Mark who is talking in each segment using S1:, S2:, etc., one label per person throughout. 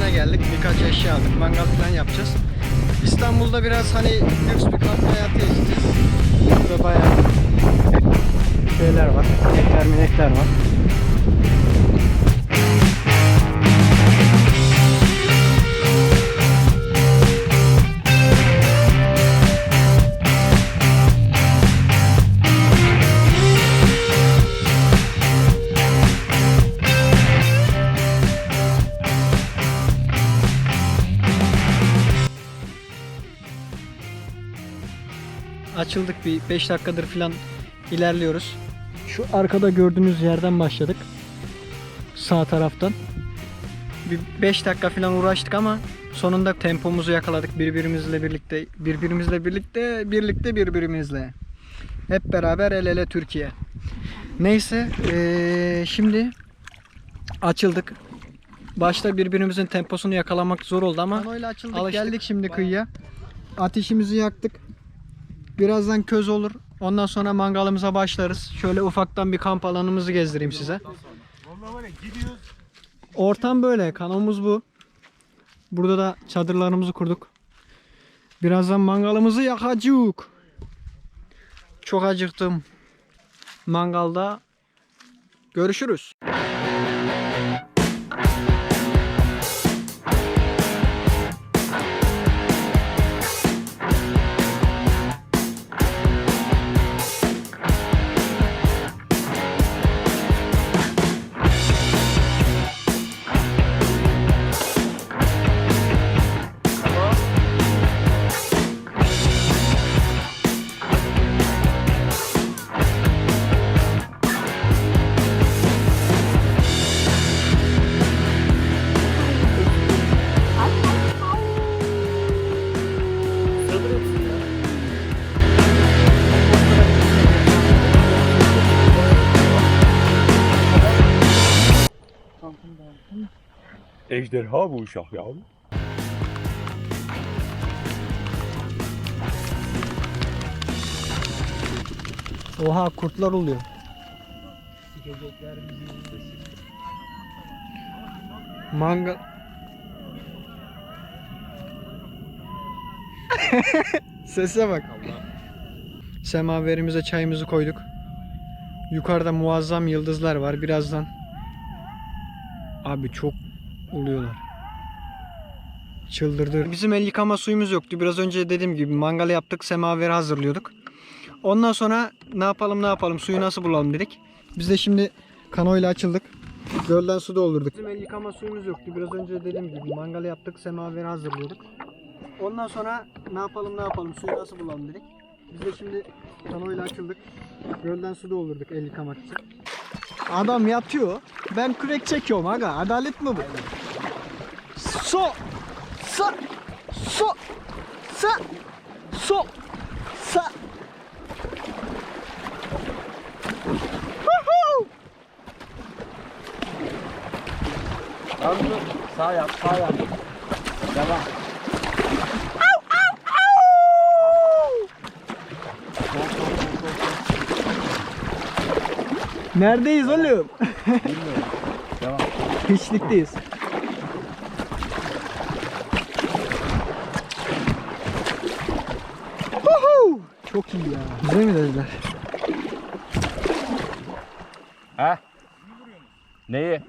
S1: Barajı'na geldik. Birkaç eşya aldık. Mangal falan yapacağız. İstanbul'da biraz hani lüks bir kamp hayatı yaşayacağız. Burada bayağı şeyler var. Ekler minekler var. Açıldık bir 5 dakikadır falan ilerliyoruz. Şu arkada gördüğünüz yerden başladık. Sağ taraftan. Bir 5 dakika falan uğraştık ama sonunda tempomuzu yakaladık birbirimizle birlikte. Birbirimizle birlikte, birlikte birbirimizle. Hep beraber el ele Türkiye. Neyse eee, şimdi açıldık. Başta birbirimizin temposunu yakalamak zor oldu ama açıldık, geldik şimdi kıyıya. Ateşimizi yaktık. Birazdan köz olur. Ondan sonra mangalımıza başlarız. Şöyle ufaktan bir kamp alanımızı gezdireyim size. Ortam böyle. Kanalımız bu. Burada da çadırlarımızı kurduk. Birazdan mangalımızı yakacağız. Çok acıktım. Mangalda görüşürüz.
S2: Ejderha bu uşak ya.
S1: Oha kurtlar oluyor. Mangal. Sese bak. Semaverimize çayımızı koyduk. Yukarıda muazzam yıldızlar var. Birazdan Abi çok oluyorlar. Çıldırdı. Bizim el yıkama suyumuz yoktu. Biraz önce dediğim gibi mangal yaptık. Semaveri hazırlıyorduk. Ondan sonra ne yapalım ne yapalım suyu nasıl bulalım dedik. Biz de şimdi kanoyla açıldık. Gölden su doldurduk. Bizim el yıkama suyumuz yoktu. Biraz önce dediğim gibi mangal yaptık. Semaveri hazırlıyorduk. Ondan sonra ne yapalım ne yapalım suyu nasıl bulalım dedik. Biz de şimdi kanoyla açıldık. Gölden su doldurduk el yıkamak için. Adam yatıyor. Ben kürek çekiyorum aga. Adalet mi bu? So! Sa! So! Sa! So! Sa! Woohoo!
S2: Sağ yap, sağ yap. Devam.
S1: Neredeyiz oğlum?
S2: Bilmiyorum. Devam.
S1: Hiçlikteyiz. Woohoo! Çok Güzel mi dediler?
S2: He? Neyi?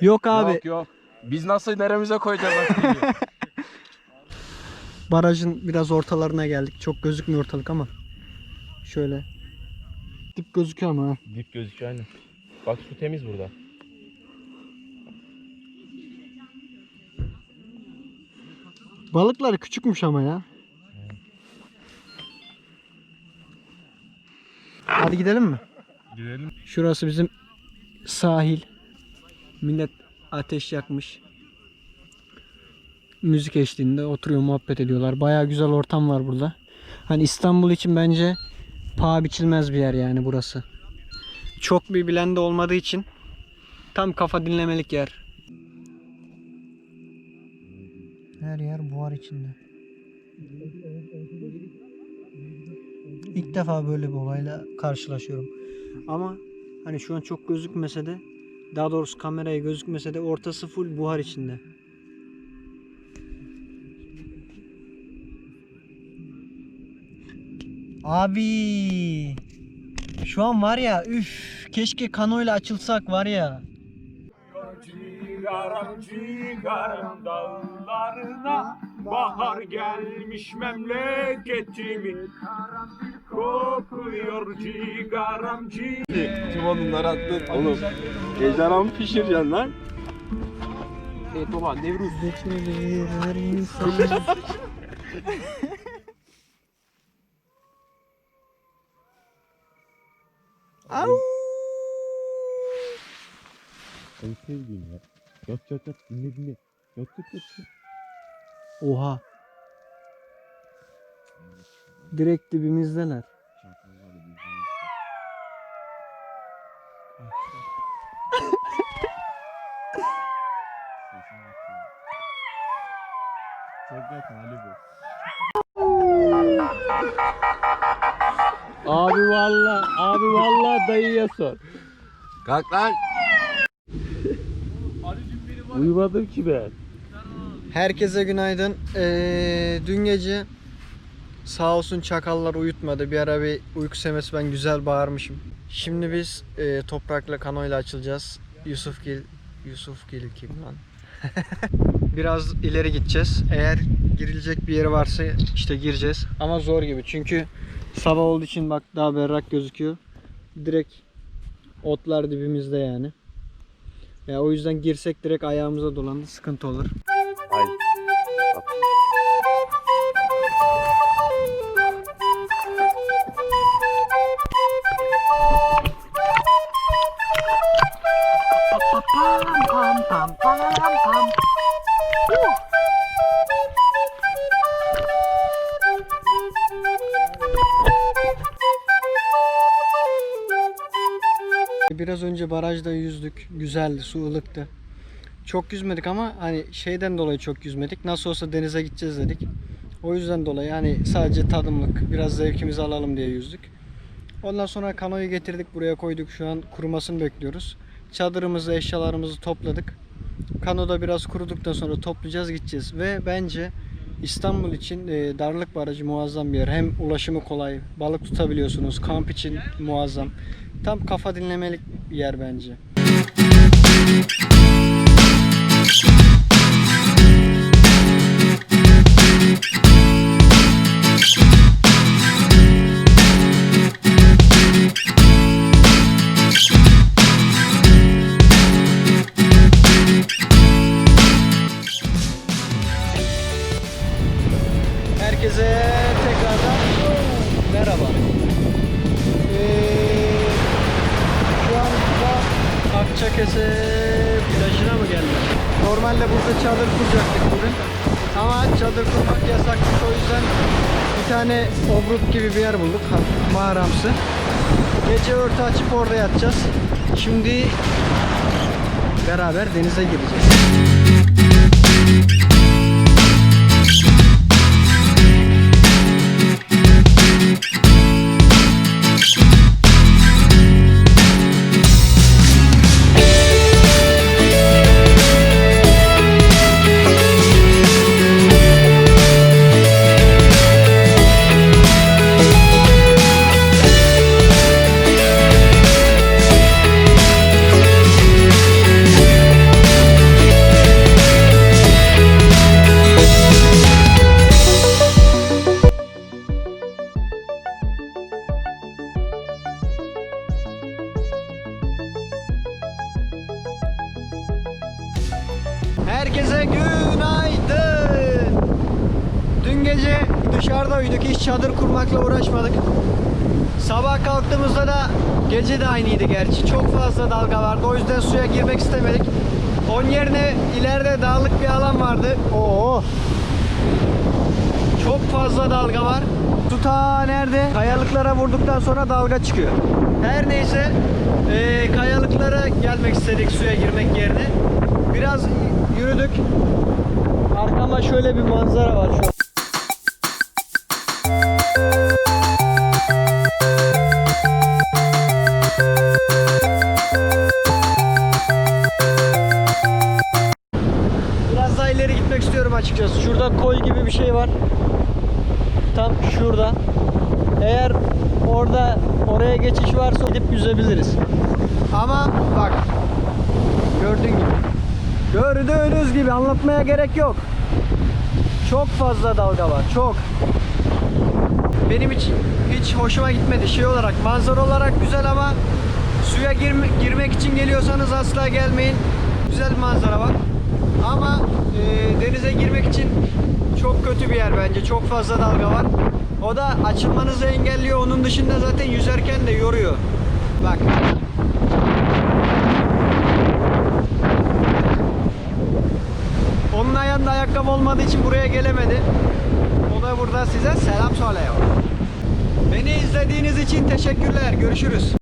S1: Yok abi.
S2: Yok yok. Biz nasıl neremize koyacağız?
S1: Barajın biraz ortalarına geldik. Çok gözükmüyor ortalık ama. Şöyle. Dip gözüküyor ama. ha.
S2: Dip gözüküyor aynen. Bak su temiz burada.
S1: Balıklar küçükmüş ama ya. Hadi gidelim mi?
S2: Gidelim.
S1: Şurası bizim sahil. Millet ateş yakmış. Müzik eşliğinde oturuyor muhabbet ediyorlar. Baya güzel ortam var burada. Hani İstanbul için bence paha biçilmez bir yer yani burası. Çok bir bilen de olmadığı için tam kafa dinlemelik yer. Her yer buhar içinde. İlk defa böyle bir olayla karşılaşıyorum. Ama hani şu an çok gözükmese de Daha doğrusu kameraya gözükmese de ortası full buhar içinde. Abi şu an var ya üf keşke kanoyla açılsak var ya.
S3: Cigaram cigaram dağlarına Bahar gelmiş memleketimin Kokuyor cigaram cigaram
S2: Tüm odunları attın. Oğlum. Ejderha mı pişireceksin lan? Evet baba Nevruz. En sevdiğim ya. Yat yat yat dinle dinle. Yat yat yat. yat.
S1: Oha. Direkt dibimizdeler.
S2: Çok yakın Ali bu. Abi valla, abi valla dayıya sor. Kalk lan. Uyumadım ki ben.
S1: Herkese günaydın. Ee, dün gece sağ olsun çakallar uyutmadı. Bir ara bir uyku semesi ben güzel bağırmışım. Şimdi biz e, toprakla kanoyla açılacağız. Yusufgil Yusufgil kim lan? Biraz ileri gideceğiz. Eğer girilecek bir yeri varsa işte gireceğiz. Ama zor gibi çünkü sabah olduğu için bak daha berrak gözüküyor. Direkt otlar dibimizde yani. Ya o yüzden girsek direkt ayağımıza dolanır sıkıntı olur. Biraz önce barajda yüzdük. Güzeldi, su ılıktı. Çok yüzmedik ama hani şeyden dolayı çok yüzmedik. Nasıl olsa denize gideceğiz dedik. O yüzden dolayı hani sadece tadımlık, biraz zevkimizi alalım diye yüzdük. Ondan sonra kanoyu getirdik, buraya koyduk. Şu an kurumasını bekliyoruz. Çadırımızı, eşyalarımızı topladık. Kanoda biraz kuruduktan sonra toplayacağız, gideceğiz. Ve bence İstanbul için e, Darlık Barajı muazzam bir yer. Hem ulaşımı kolay, balık tutabiliyorsunuz, kamp için muazzam. Tam kafa dinlemelik bir yer bence. Akçakese plajına mı geldik? Normalde burada çadır kuracaktık bugün. Ama çadır kurmak yasakmış o yüzden bir tane obruk gibi bir yer bulduk. Mağaramsı. Gece örtü açıp orada yatacağız. Şimdi beraber denize gireceğiz. Herkese günaydın. Dün gece dışarıda uyuduk. Hiç çadır kurmakla uğraşmadık. Sabah kalktığımızda da gece de aynıydı gerçi. Çok fazla dalga vardı. O yüzden suya girmek istemedik. Onun yerine ileride dağlık bir alan vardı. Oo. Çok fazla dalga var. Su nerede? Kayalıklara vurduktan sonra dalga çıkıyor. Her neyse eee, kayalıklara gelmek istedik suya girmek yerine. Biraz yürüdük. Arkama şöyle bir manzara var şu an. Gördüğünüz gibi anlatmaya gerek yok. Çok fazla dalga var. Çok. Benim hiç hiç hoşuma gitmedi. Şey olarak manzara olarak güzel ama suya girme- girmek için geliyorsanız asla gelmeyin. Güzel manzara var. Ama e, denize girmek için çok kötü bir yer bence. Çok fazla dalga var. O da açılmanızı engelliyor. Onun dışında zaten yüzerken de yoruyor. Bak. Onun ayağında ayakkabı olmadığı için buraya gelemedi. O da burada size selam söylüyor. Beni izlediğiniz için teşekkürler. Görüşürüz.